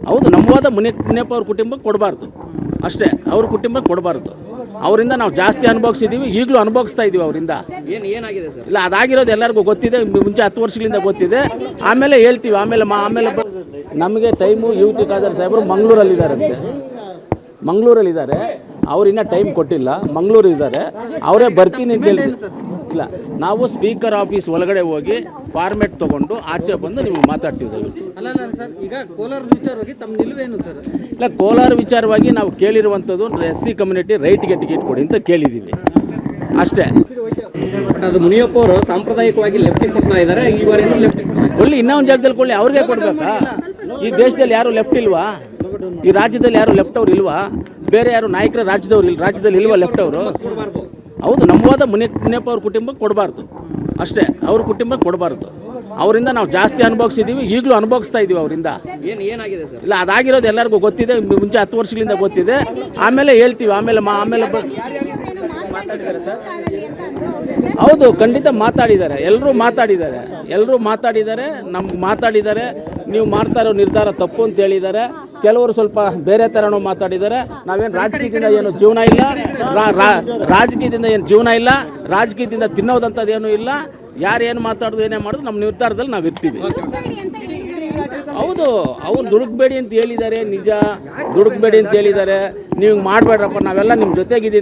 ಹೌದು ನಮ್ಮವಾದ ಮುನಿ ಮುನಿಯಪ್ಪ ಅವ್ರ ಕುಟುಂಬಕ್ಕೆ ಕೊಡಬಾರ್ದು. ಅಷ್ಟೇ ಅವ್ರ ಕುಟುಂಬಕ್ಕೆ ಕೊಡಬಾರ್ದು. ಅವರಿಂದ ನಾವು ಜಾಸ್ತಿ ಅನುಭವಿಸಿದ್ದೀವಿ ಈಗಲೂ ಅನುಭವಿಸ್ತಾ ಇದೀವಿ ಅವರಿಂದ. ಏನು ಏನಾಗಿದೆ ಸರ್? ಇಲ್ಲ ಅದಾಗಿರೋದು ಎಲ್ಲರಿಗೂ ಗೊತ್ತಿದೆ ಮುಂಚೆ ಹತ್ತು ವರ್ಷಗಳಿಂದ ಗೊತ್ತಿದೆ. ಆಮೇಲೆ ಹೇಳ್ತೀವಿ ಆಮೇಲೆ ಮಾ ಆಮೇಲೆ ನಮಗೆ ಟೈಮು ಯುವತಿ ಖಾದರ್ ಸಾಹೇಬರು ಮಂಗಳೂರಲ್ಲಿದ್ದಾರಂತೆ. ಮಂಗಳೂರಲ್ಲಿದ್ದಾರೆ. ಅವ್ರಿನ್ನ ಟೈಮ್ ಕೊಟ್ಟಿಲ್ಲ ಮಂಗಳೂರು ಇದ್ದಾರೆ ಅವರೇ ಬರ್ತೀನಿ ಅಂತ ಹೇಳಿ ಇಲ್ಲ. ನಾವು ಸ್ಪೀಕರ್ ಆಫೀಸ್ ಒಳಗಡೆ ಹೋಗಿ ಫಾರ್ಮೆಟ್ ತಗೊಂಡು ಆಚೆ ಬಂದು ನಿಮ್ಗೆ ಮಾತಾಡ್ತೀವಿ ದಯವಿಟ್ಟು ಅಲ್ಲ ಅಲ್ಲ ಸರ್ ಈಗ ಕೋಲಾರ ವಿಚಾರವಾಗಿ ತಮ್ಮ ನಿಲುವೇನು ಸರ್? ಇಲ್ಲ ಕೋಲಾರ ವಿಚಾರವಾಗಿ ನಾವು ಕೇಳಿರುವಂಥದ್ದು ಎಸ್ ಸಿ ಕಮ್ಯುನಿಟಿ ರೈಟ್ಗೆ ಟಿಕೆಟ್ ಕೊಡಿ ಅಂತ ಕೇಳಿದ್ದೀವಿ. ಅಷ್ಟೇ. ಬಟ್ ಅದು ಮುನಿಯಪ್ಪ ಅವರು ಸಾಂಪ್ರದಾಯಿಕವಾಗಿ ಲೆಫ್ಟ್ ಕೊಡ್ತಾ ಇದ್ದಾರೆ ಈ ಬಾರಿ ಲೆಫ್ಟ್ ಕೊಳ್ಳಿ ಇನ್ನೊಂದು ಜಾಗದಲ್ಲಿ ಕೊಳ್ಳಿ ಅವ್ರಿಗೆ ಕೊಡ್ಬೇಕಾ? ಈ ದೇಶದಲ್ಲಿ ಯಾರು ಲೆಫ್ಟ್ ಇಲ್ವಾ? ಈ ರಾಜ್ಯದಲ್ಲಿ ಯಾರು ಲೆಫ್ಟ್ ಅವ್ರು ಇಲ್ವಾ? ಬೇರೆ ಯಾರು ನಾಯಕರ ರಾಜ್ಯದವ್ರು ಇಲ್ಲ ರಾಜ್ಯದಲ್ಲಿ ಇಲ್ವಾ ಲೆಫ್ಟ್ ಅವರು? ಹೌದು ನಮ್ಮವಾದ ಮುನಿ ಮುನಿಯಪ್ಪ ಅವ್ರ ಕುಟುಂಬಕ್ಕೆ ಕೊಡಬಾರ್ದು. ಅಷ್ಟೇ ಅವ್ರ ಕುಟುಂಬಕ್ಕೆ ಕೊಡಬಾರ್ದು. ಅವರಿಂದ ನಾವು ಜಾಸ್ತಿ ಅನುಭವಿಸಿದ್ದೀವಿ ಈಗಲೂ ಅನುಭವಿಸ್ತಾ ಇದ್ದೀವಿ ಅವರಿಂದ. ಏನು ಏನಾಗಿದೆ ಸರ್? ಇಲ್ಲ ಅದಾಗಿರೋದು ಎಲ್ಲರಿಗೂ ಗೊತ್ತಿದೆ ಮುಂಚೆ ಹತ್ತು ವರ್ಷಗಳಿಂದ ಗೊತ್ತಿದೆ. ಆಮೇಲೆ ಹೇಳ್ತೀವಿ ಆಮೇಲೆ ಮಾ ಆಮೇಲೆ ಹೌದು ಖಂಡಿತ ಮಾತಾಡಿದ್ದಾರೆ ಎಲ್ಲರೂ ಮಾತಾಡಿದ್ದಾರೆ ಎಲ್ಲರೂ ಮಾತಾಡಿದ್ದಾರೆ ನಮ್ಗೆ ಮಾತಾಡಿದ್ದಾರೆ ನೀವು ಮಾಡ್ತಾ ಇರೋ ನಿರ್ಧಾರ ತಪ್ಪು ಅಂತ ಹೇಳಿದ್ದಾರೆ. ಕೆಲವರು ಸ್ವಲ್ಪ ಬೇರೆ ಥರನೂ ಮಾತಾಡಿದ್ದಾರೆ. ನಾವೇನು ರಾಜಕೀಯದಿಂದ ಏನು ಜೀವನ ಇಲ್ಲ? ರಾಜಕೀಯದಿಂದ ಏನು ಜೀವನ ಇಲ್ಲ? ರಾಜಕೀಯದಿಂದ ತಿನ್ನೋದಂಥದ್ದೇನು ಇಲ್ಲ. ಯಾರು ಏನು ಮಾತಾಡೋದು, ಏನೇ ಮಾಡೋದು, ನಮ್ಮ ನಿರ್ಧಾರದಲ್ಲಿ ನಾವು ಇರ್ತೀವಿ. ಹೌದು, ಅವ್ರು ದುಡುಕ್ಬೇಡಿ ಅಂತ ಹೇಳಿದ್ದಾರೆ, ನಿಜ. ದುಡುಕ್ಬೇಡಿ ಅಂತ ಹೇಳಿದ್ದಾರೆ. ನೀವು ಮಾಡಬೇಡ್ರಪ್ಪ, ನಾವೆಲ್ಲ ನಿಮ್ಮ ಜೊತೆಗಿದ್ದೀನಿ